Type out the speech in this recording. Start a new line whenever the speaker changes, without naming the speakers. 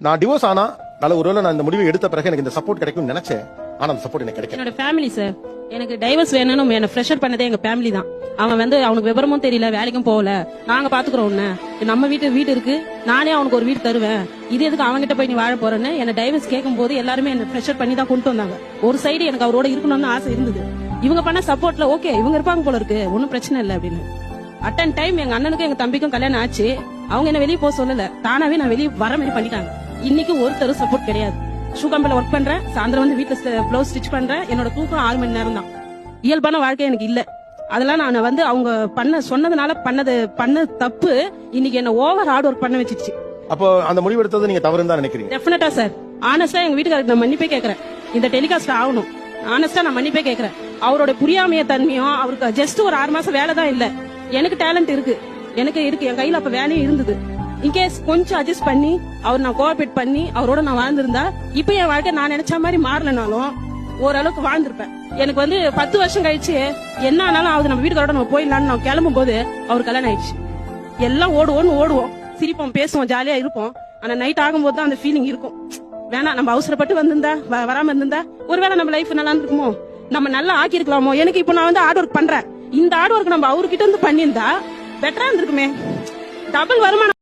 நான் டிவோர்ஸ் ஆனா நல்ல ஒருவேளை நான் இந்த முடிவை எடுத்த பிறகு எனக்கு இந்த சப்போர்ட் கிடைக்கும்னு நினைச்சேன். ஆனா அந்த சப்போர்ட் எனக்கு கிடைக்கல.
என்னோட ஃபேமிலி சார் எனக்கு டைவர்ஸ் வேணும்னு என்ன ஃப்ரெஷர் பண்ணதே எங்க ஃபேமிலி தான். அவன் வந்து அவனுக்கு விவரமும் தெரியல வேலைக்கும் போகல. நாங்க பாத்துக்கிறோம் உன்ன. நம்ம வீட்டு வீடு இருக்கு. நானே அவனுக்கு ஒரு வீடு தருவேன். இது எதுக்கு அவன்கிட்ட போய் நீ வாழ போறேன்னு என்ன டைவர்ஸ் கேட்கும் போது எல்லாருமே என்ன ப்ரெஷர் பண்ணி தான் கொண்டு வந்தாங்க. ஒரு சைடு எனக்கு அவரோட இருக்கணும்னு ஆசை இருந்தது. இவங்க பண்ண சப்போர்ட்ல ஓகே இவங்க இருப்பாங்க போல இருக்கு. ஒன்னும் பிரச்சனை இல்லை அப்படின்னு. அட்டன் டைம் எங்க அண்ணனுக்கும் எங்க தம்பிக்கும் கல்யாணம் ஆச்சு. அவங்க என்ன வெளியே போக சொல்லல. தானாவே நான் வெளியே வர மாதிரி பண்ணிட்டாங்க. இன்னைக்கு ஒருத்தரும் சப்போர்ட் கிடையாது. ஷூ கம்பெனில ஒர்க் பண்றேன் சாயந்தரம் வந்து வீட்டுல பிளவுஸ் ஸ்டிச் பண்றேன் என்னோட தூக்கம் ஆறு மணி நேரம் தான். இயல்பான வாழ்க்கை எனக்கு இல்ல. அதெல்லாம் நான் வந்து அவங்க பண்ண சொன்னதுனால பண்ணது பண்ண தப்பு இன்னைக்கு என்ன ஓவர் ஹார்ட் ஒர்க் பண்ண வச்சிருச்சு
அப்போ அந்த முடிவு எடுத்தது நீங்க தவறுன்னு தான் நினைக்கிறீங்க?
டெஃபினட்டா சார் ஆனஸ்டா எங்க வீட்டுக்காரருக்கு நான் மன்னிப்பே கேக்குறேன். இந்த டெலிகாஸ்ட் ஆகணும். ஆனஸ்டா நான் மன்னிப்பே கேக்குறேன். அவரோட புரியாமைய தன்மையும் அவருக்கு ஜஸ்ட் ஒரு ஆறு மாசம் வேலை தான் இல்ல. எனக்கு டேலண்ட் இருக்கு. எனக்கு இருக்கு. என் கையில அப்ப வேலையும் இருந்தது. இன்கேஸ் கொஞ்சம் அட்ஜஸ்ட் பண்ணி அவர் நான் கோஆபரேட் பண்ணி அவரோட நான் வாழ்ந்திருந்தா இப்ப என் வாழ்க்கை நான் நினைச்ச மாதிரி மாறலனாலும் ஓரளவுக்கு வாழ்ந்திருப்பேன். எனக்கு வந்து பத்து வருஷம் கழிச்சு என்ன ஆனாலும் ஆகுது நம்ம வீட்டுக்காரோட நம்ம போயிடலாம்னு நான் கிளம்பும் போது அவர் கல்யாணம் ஆயிடுச்சு. எல்லாம் ஓடுவோம்னு ஓடுவோம். சிரிப்போம் பேசுவோம் ஜாலியா இருப்போம். ஆனா நைட் ஆகும்போது தான் அந்த ஃபீலிங் இருக்கும். வேணாம் நம்ம அவசரப்பட்டு வந்திருந்தா வ- வராம இருந்திருந்தா ஒருவேளை நம்ம லைஃப் நல்லா இருக்குமோ நம்ம நல்லா ஆக்கியிருக்கலாமோ? எனக்கு இப்போ நான் வந்து ஹார்ட் ஒர்க் பண்றேன். இந்த ஹார்ட் ஒர்க் நம்ம அவர்கிட்ட இருந்து பண்ணியிருந்தா பெட்டரா இருந்திருக்குமே. டபுள் வருமானம்